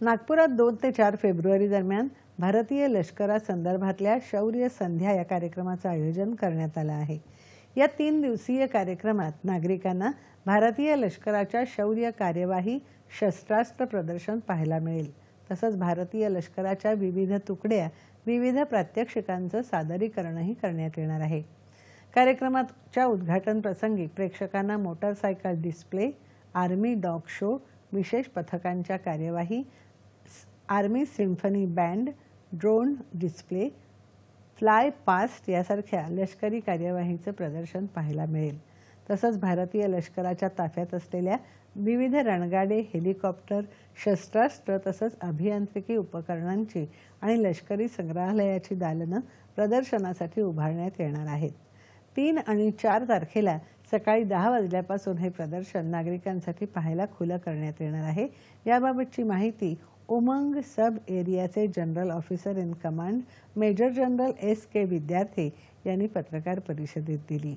नागपुरात दोन ते चार फेब्रुवारी दरम्यान भारतीय लष्करासंदर्भातल्या शौर्य संध्या या कार्यक्रमाचं आयोजन करण्यात आलं आहे. या तीन दिवसीय कार्यक्रमात नागरिकांना भारतीय लष्कराच्या शौर्य कार्यवाही शस्त्रास्त्र प्रदर्शन पाहायला मिळेल. तसंच भारतीय लष्कराच्या विविध तुकड्या विविध प्रात्यक्षिकांचं सादरीकरणही करण्यात येणार आहे. कार्यक्रमाच्या उद्घाटन प्रसंगी प्रेक्षकांना motorcycle display army dog show विशेष पथकांच्या कार्यवाही army symphony band drone display fly past यासारख्या लष्करी कार्यवाहीचं प्रदर्शन पाहायला मिळेल. तसंच भारतीय लष्कराच्या ताफ्यात असलेल्या विविध रणगाडे हेलिकॉप्टर शस्त्रास्त्र तसंच अभियांत्रिकी उपकरणांची आणि लष्करी संग्रहालयाची दालनं प्रदर्शनासाठी उभारण्यात येणार आहेत. तीन आणि चार तारखेला सकाळी दहा वाजल्यापासून हे प्रदर्शन नागरिकांसाठी पाहायला खुलं करण्यात येणार आहे. याबाबतची माहिती Umang sub एरियाचे general officer in command major general S K Vidyarthi यांनी पत्रकार परिषदेत दिली.